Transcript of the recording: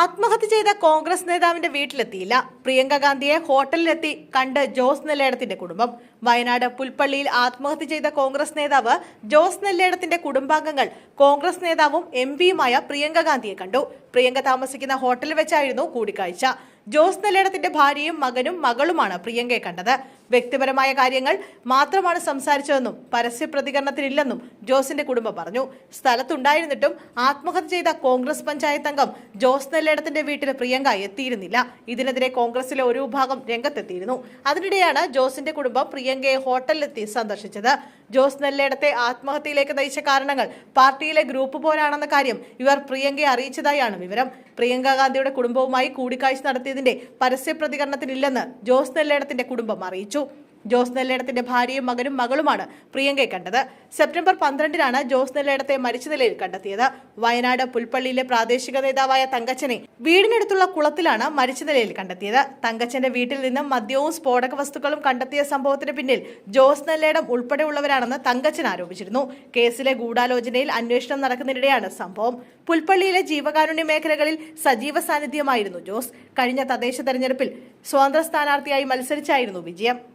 ആത്മഹത്യ ചെയ്ത കോൺഗ്രസ് നേതാവിന്റെ വീട്ടിലെത്തിയില്ല. പ്രിയങ്ക ഗാന്ധിയെ ഹോട്ടലിലെത്തി കണ്ട് ജോസ് നെല്ലേടത്തിന്റെ കുടുംബം. വയനാട് പുൽപ്പള്ളിയിൽ ആത്മഹത്യ ചെയ്ത കോൺഗ്രസ് നേതാവ് ജോസ് നെല്ലേടത്തിന്റെ കുടുംബാംഗങ്ങൾ. കോൺഗ്രസ് നേതാവും എം പിയുമായ പ്രിയങ്ക ഗാന്ധിയെ കണ്ടു. പ്രിയങ്ക താമസിക്കുന്ന ഹോട്ടലിൽ വെച്ചായിരുന്നു കൂടിക്കാഴ്ച. ജോസ് നെല്ലേടത്തിന്റെ ഭാര്യയും മകനും മകളുമാണ് പ്രിയങ്കയെ കണ്ടത്. വ്യക്തിപരമായ കാര്യങ്ങൾ മാത്രമാണ് സംസാരിച്ചതെന്നും പരസ്യ പ്രതികരണത്തിനില്ലെന്നും ജോസിന്റെ കുടുംബം പറഞ്ഞു. സ്ഥലത്തുണ്ടായിരുന്നിട്ടും ആത്മഹത്യ ചെയ്ത കോൺഗ്രസ് പഞ്ചായത്ത് അംഗം ജോസ് നെല്ലേടത്തിന്റെ വീട്ടിൽ പ്രിയങ്ക എത്തിയിരുന്നില്ല. ഇതിനെതിരെ കോൺഗ്രസിലെ ഒരു വിഭാഗം രംഗത്തെത്തിയിരുന്നു. അതിനിടെയാണ് ജോസിന്റെ കുടുംബം പ്രിയങ്കയെ ഹോട്ടലിലെത്തി സന്ദർശിച്ചത്. ജോസ് നെല്ലേടത്തെ ആത്മഹത്യയിലേക്ക് നയിച്ച കാരണങ്ങൾ പാർട്ടിയിലെ ഗ്രൂപ്പ് പോരാണെന്ന കാര്യം ഇവർ പ്രിയങ്കയെ അറിയിച്ചതായാണ് വിവരം. പ്രിയങ്ക ഗാന്ധിയുടെ കുടുംബവുമായി കൂടിക്കാഴ്ച നടത്തിയതിന്റെ പരസ്യ പ്രതികരണത്തിനില്ലെന്ന് ജോസ് നെല്ലേടത്തിന്റെ കുടുംബം അറിയിച്ചു. ജോസ് നെല്ലേടത്തിന്റെ ഭാര്യയും മകനും മകളുമാണ് പ്രിയങ്കയെ കണ്ടത്. സെപ്റ്റംബർ പന്ത്രണ്ടിനാണ് ജോസ് നെല്ലേടത്തെ മരിച്ച നിലയിൽ കണ്ടെത്തിയത്. വയനാട് പുൽപ്പള്ളിയിലെ പ്രാദേശിക നേതാവായ തങ്കച്ചനെ വീടിനടുത്തുള്ള കുളത്തിലാണ് മരിച്ച നിലയിൽ കണ്ടെത്തിയത്. തങ്കച്ചന്റെ വീട്ടിൽ നിന്നും മദ്യവും സ്ഫോടക വസ്തുക്കളും കണ്ടെത്തിയ സംഭവത്തിന് പിന്നിൽ ജോസ് നെല്ലേടം ഉൾപ്പെടെയുള്ളവരാണെന്ന് തങ്കച്ചൻ ആരോപിച്ചിരുന്നു. കേസിലെ ഗൂഢാലോചനയിൽ അന്വേഷണം നടക്കുന്നതിനിടെയാണ് സംഭവം. പുൽപ്പള്ളിയിലെ ജീവകാരുണ്യ മേഖലകളിൽ സജീവ സാന്നിധ്യമായിരുന്നു ജോസ്. കഴിഞ്ഞ തദ്ദേശ തെരഞ്ഞെടുപ്പിൽ സ്വതന്ത്ര സ്ഥാനാർത്ഥിയായി മത്സരിച്ചായിരുന്നു വിജയം.